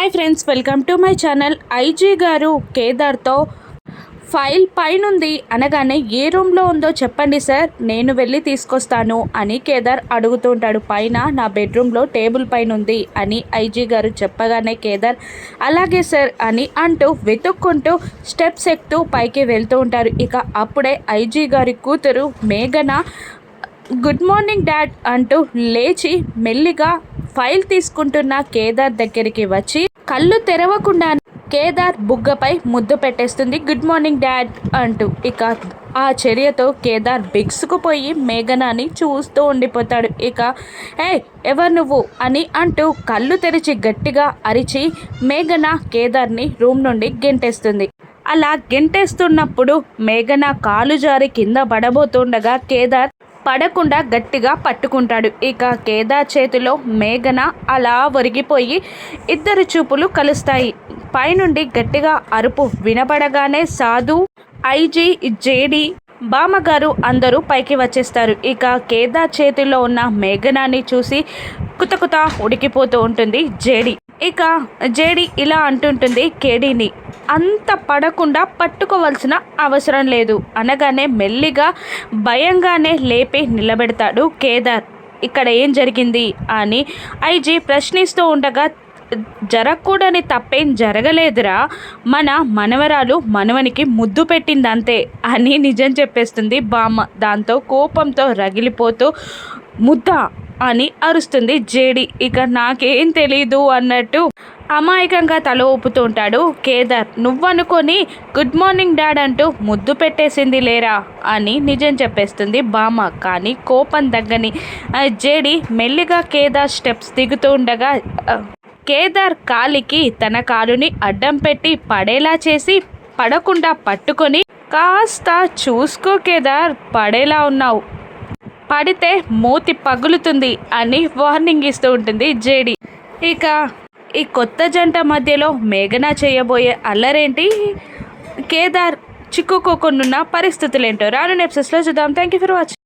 Hi friends welcome to my channel. IG గారు కేదార్తో file పైనుంది అనగానే ఏ రూమ్లో ఉందో చెప్పండి సార్. నేను వెళ్ళి తీసుకొస్తాను అని కేదార్ అడుగుతూ ఉంటాడు. పైన నా బెడ్రూమ్లో టేబుల్ పైన ఉంది అని ఐజీ గారు చెప్పగానే కేదార్ అలాగే సార్ అని అంటూ వెతుక్కుంటూ స్టెప్స్ ఎక్కుతూ పైకి వెళ్తూ ఉంటారు. ఇక అప్పుడే ఐజీ గారి కూతురు మేఘన గుడ్ మార్నింగ్ డాడ్ అంటూ లేచి మెల్లిగా ఫైల్ తీసుకుంటున్న కేదార్ దగ్గరికి వచ్చి కళ్ళు తెరవకుండా కేదార్ బుగ్గపై ముద్దు పెట్టేస్తుంది. గుడ్ మార్నింగ్ డాడ్ అంటూ ఇక ఆ చర్యతో కేదార్ బిగుసుకుపోయి మేఘనాని చూస్తూ ఉండిపోతాడు. ఇక ఏ ఎవరు నువ్వు? అని అంటూ కళ్ళు తెరిచి గట్టిగా అరిచి మేఘన కేదార్ని రూమ్ నుండి గెంటేస్తుంది. అలా గెంటేస్తున్నప్పుడు మేఘన కాలు జారి కింద పడబోతుండగా కేదార్ పడకుండా గట్టిగా పట్టుకుంటాడు. ఇక కేదార్ చేతిలో మేఘన అలా ఒరిగిపోయి ఇద్దరు చూపులు కలుస్తాయి. పైనుండి గట్టిగా అరుపు వినపడగానే సాధు ఐజీ జేడి బామ్మగారు అందరూ పైకి వచ్చేస్తారు. ఇక కేదార్ చేతిలో ఉన్న మేఘనాన్ని చూసి కుతకుత ఉడికిపోతూ ఉంటుంది జేడి. ఇక జేడి ఇలా అంటుంటుంది కేడీని. అంత పడకుండా పట్టుకోవాల్సిన అవసరం లేదు. అనగానే మెల్లిగా భయంగానే లేపి నిలబెడతాడు కేదార్. ఇక్కడ ఏం జరిగింది? అని ఐజీ ప్రశ్నిస్తూ ఉండగా జరగకూడని తప్పేం జరగలేదురా. మన మనవరాలు మనవనికి ముద్దు పెట్టిందంతే అని నిజం చెప్పేస్తుంది బామ్మ. దాంతో కోపంతో రగిలిపోతూ ముద్ద అని అరుస్తుంది జేడి. ఇక నాకేం తెలీదు అన్నట్టు అమాయకంగా తల ఊపుతూ ఉంటాడు కేదార్. నువ్వనుకొని గుడ్ మార్నింగ్ డాడ్ అంటూ ముద్దు పెట్టేసింది లేరా అని నిజం చెప్పేస్తుంది బామ కానీ కోపం దగ్గని ఆ, జేడి మెల్లిగా కేదార్ స్టెప్స్ దిగుతూ ఉండగా కేదార్ కాలికి తన కాలుని అడ్డం పెట్టి పడేలా చేసి పడకుండా పట్టుకొని కాస్త చూసుకో కేదార్ పడేలా ఉన్నావు. పడితే మూతి పగులుతుంది అని వార్నింగ్ ఇస్తూ ఉంటుంది జేడి. ఇక ఈ కొత్త జంట మధ్యలో మేఘన చేయబోయే అల్లరేంటి? కేదార్ చిక్కుకోకుండా పరిస్థితులు ఏంటో రాను నెప్సెస్లో చూద్దాం. Thank you for watching